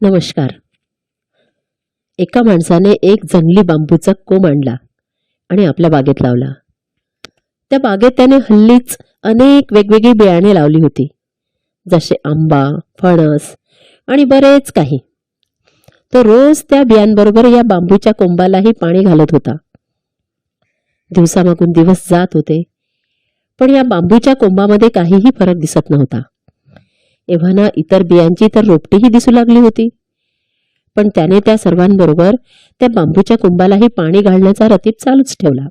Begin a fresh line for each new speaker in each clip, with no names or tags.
नमस्कार. एका माणसाने एक जंगली बांबूचा कोंब आणला आणि आपल्या बागेत लावला. त्या बागेत त्याने हल्लीच अनेक वेगवेगळी बियाणे लावली होती जसे आंबा फणस आणि बरेच काही. तो रोज त्या बियांबरोबर या बांबूच्या कोंबालाही पाणी घालत होता. दिवसामागून दिवस जात होते पण या बांबूच्या कोंबामध्ये काहीही फरक दिसत नव्हता. एव्हाना इतर बियांची तर रोपटीही दिसू लागली होती. पण त्याने त्या सर्वांबरोबर त्या बांबूच्या कुंभालाही पाणी घालण्याचा रतीब चालूच ठेवला.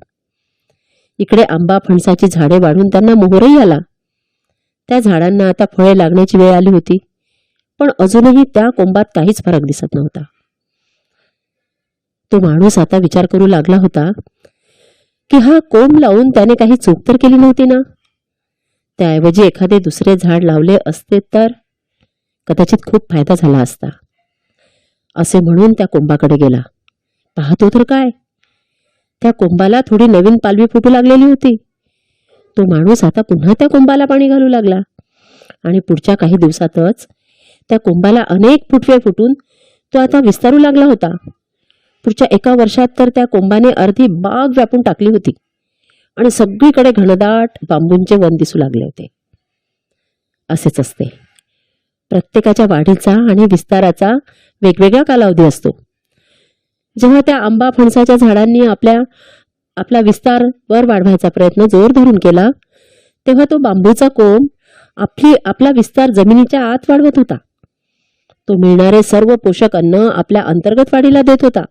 इकडे आंबा फणसाची झाडे वाढून त्यांना मोहरही आला. त्या झाडांना आता फळे लागण्याची वेळ आली होती पण अजूनही त्या कोंबात काहीच फरक दिसत नव्हता. तो माणूस आता विचार करू लागला होता की हा कोंब लावून त्याने काही चूक तर केली नव्हती ना? त्याऐवजी एखादे दुसरे झाड लावले असते तर? कदाचित खूप फायदा झाला असता. असे म्हणून त्या कोंबाकडे गेला. पाहतो तर काय? त्या कोंबाला थोडी नवीन पालवी फुटू लागलेली होती. तो माणूस आता पुन्हा त्या कोंबाला पाणी घालू लागला. आणि पुढच्या काही दिवसातच त्या कोंबाला अनेक फुटवे फुटून तो आता विस्तारू लागला होता. पुढच्या एका वर्षात तर त्या कोंबाने अर्धी बाग व्यापून टाकली होती. आणि सगळीकडे घनदाट बांबूंचे वन दिसू लागले होते. असेच असते. प्रत्येकाच्या वाढीचा आणि विस्ताराचा वेगवेगळा कालावधी असतो. जेव्हा त्या आंबा फणसाच्या झाडांनी आपल्या आपला विस्तार वर वाढवायचा प्रयत्न जोर धरून केला तेव्हा तो बांबूचा कोंब आपली आपला विस्तार जमिनीच्या आत वाढवत होता. तो मिळणारे सर्व पोषक अन्न आपल्या अंतर्गत वाढीला देत होता.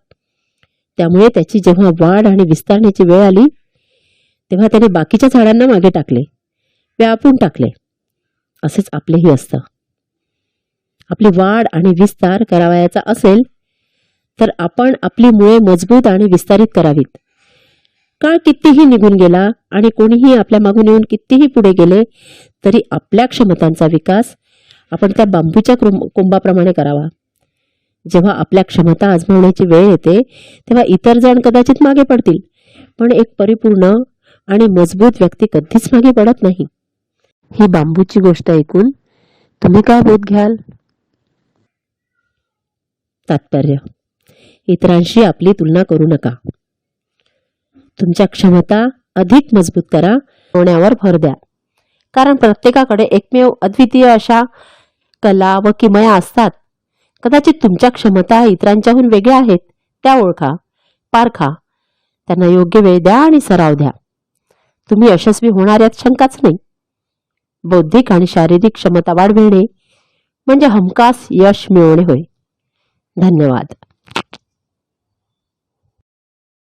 त्यामुळे त्याची जेव्हा वाढ आणि विस्तारण्याची वेळ आली तेव्हा त्याने बाकीच्या झाडांना मागे टाकले. व्यापून टाकले. असेच आपलेही असतं. आपली वाढ आणि विस्तार करावयाचा असेल तर आपण आपली मुळे मजबूत आणि विस्तारित करावीत. काळ कितीही निघून गेला आणि कोणीही आपल्या मागून येऊन कितीही पुढे गेले तरी आपल्या क्षमतांचा विकास आपण त्या बांबूच्या कुंभाप्रमाणे करावा. जेव्हा आपल्या क्षमता आजमावण्याची वेळ येते तेव्हा इतर जण कदाचित मागे पडतील. पण एक परिपूर्ण आणि मजबूत व्यक्ती कधीच मागे पडत नाही. ही बांबूची गोष्ट ऐकून तुम्ही काय बोध घ्याल? तात्पर्य इतरांशी आपली तुलना करू नका. तुमच्या क्षमता अधिक मजबूत करा होण्यावर भर द्या. कारण प्रत्येकाकडे एकमेव अद्वितीय अशा कला व किमया असतात. कदाचित तुमच्या क्षमता इतरांच्याहून वेगळ्या आहेत त्या ओळखा पारखा. त्यांना योग्य वेळ द्या आणि सराव द्या. तुम्ही यशस्वी होणार यात शंकाच नाही. बौद्धिक आणि शारीरिक क्षमता वाढविणे म्हणजे हमखास यश मिळवणे होय. धन्यवाद.